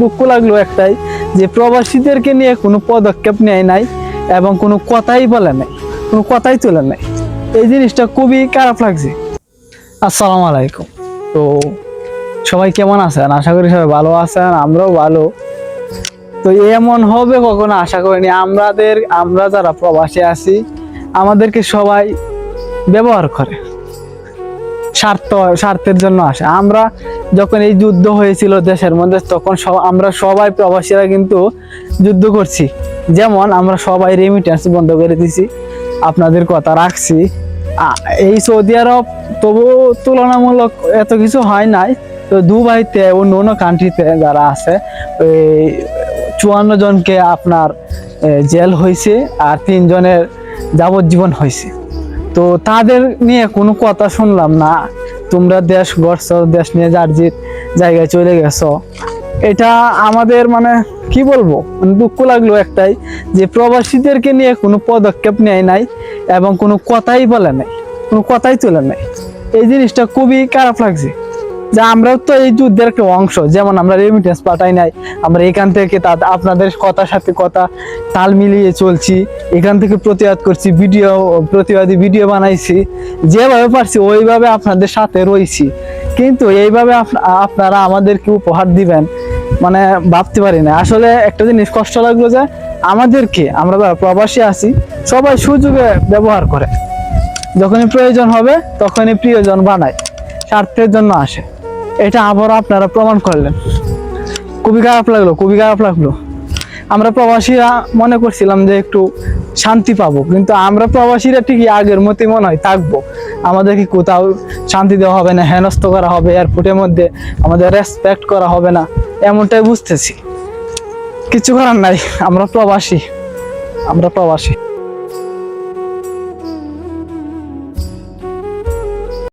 দুঃখ লাগল একটাই, যে প্রবাসীদেরকে নিয়ে কোনো পদক্ষেপ নেয় নাই এবং কোনো কথাই বলে নাই, কোনো কথাই তোলে নাই। এই জিনিসটা খুবই খারাপ লাগছে। আসসালামু আলাইকুম। তো সবাই কেমন আছেন? আশা করি সবাই ভালো আছেন, আমরাও ভালো। তো এমন হবে কখনো? আশা করিনি। আমাদের, আমরা যারা প্রবাসী আছি, আমাদেরকে সবাই ব্যবহার করে। স্বার্থ, স্বার্থের জন্য আসে। আমরা যখন এই যুদ্ধ হয়েছিল দেশের মধ্যে, তখন সব আমরা সবাই প্রবাসীরা কিন্তু যুদ্ধ করছি। যেমন আমরা সবাই রেমিটেন্স বন্ধ করে দিছি। আপনাদের কথা রাখছি। এই সৌদি আরব তবু তুলনামূলক এত কিছু হয় নাই। তো দুবাইতে অন্য অন্য কান্ট্রিতে যারা আছে চুয়ান্ন জনকে আপনার জেল হয়েছে আর তিনজনের যাবজ্জীবন হয়েছে। তো তাদের নিয়ে কোনো কথা শুনলাম না। তোমরা দেশ গড়ছ, দেশ নিয়ে যার যে জায়গায় চলে গেছো। এটা আমাদের মানে কি বলব? মানে দুঃখ লাগল একটাই যে প্রবাসীদেরকে নিয়ে কোনো পদক্ষেপ নেয় নাই এবং কোনো কথাই বলে নাই, কোনো কথাই তোলে নাই। এই জিনিসটা খুবই খারাপ লাগছে। যে আমরাও তো এই যুদ্ধের একটা অংশ, যেমন আমরা রেমিটেন্স পাঠাই নাই, আমরা এখান থেকে তা আপনাদের কথার সাথে কথা, তাল মিলিয়ে চলছি, এখান থেকে প্রতিবাদ করছি ভিডিও প্রতিবাদী ভিডিও বানাইছি, যেভাবে পারছি ওইভাবে আপনাদের সাথে রয়েছি কিন্তু এইভাবে আপনারা আমাদেরকে উপহার দিবেন মানে ভাবতে পারি না। আসলে একটা জিনিস কষ্ট লাগল যে আমাদেরকে, আমরা যারা প্রবাসী আছি, সবাই সুযোগে ব্যবহার করে। যখনই প্রয়োজন হবে, তখনই প্রিয়জন বানায়, স্বার্থের জন্য আসে। এটা আবারও আপনারা প্রমাণ করলেন। খুবই খারাপ লাগল, খুবই খারাপ লাগল। আমরা প্রবাসীরা মনে করছিলাম যে একটু শান্তি পাবো, কিন্তু আমরা প্রবাসীরা ঠিকই আগের মতোই মনে হয় থাকব। আমাদেরকে কোথাও শান্তি দেওয়া হবে না, হেনস্থ করা হবে, এয়ারপোর্টের মধ্যে আমাদের রেসপেক্ট করা হবে না, এমনটাই বুঝতেছি। কিছু করার নাই, আমরা প্রবাসী আমরা প্রবাসী।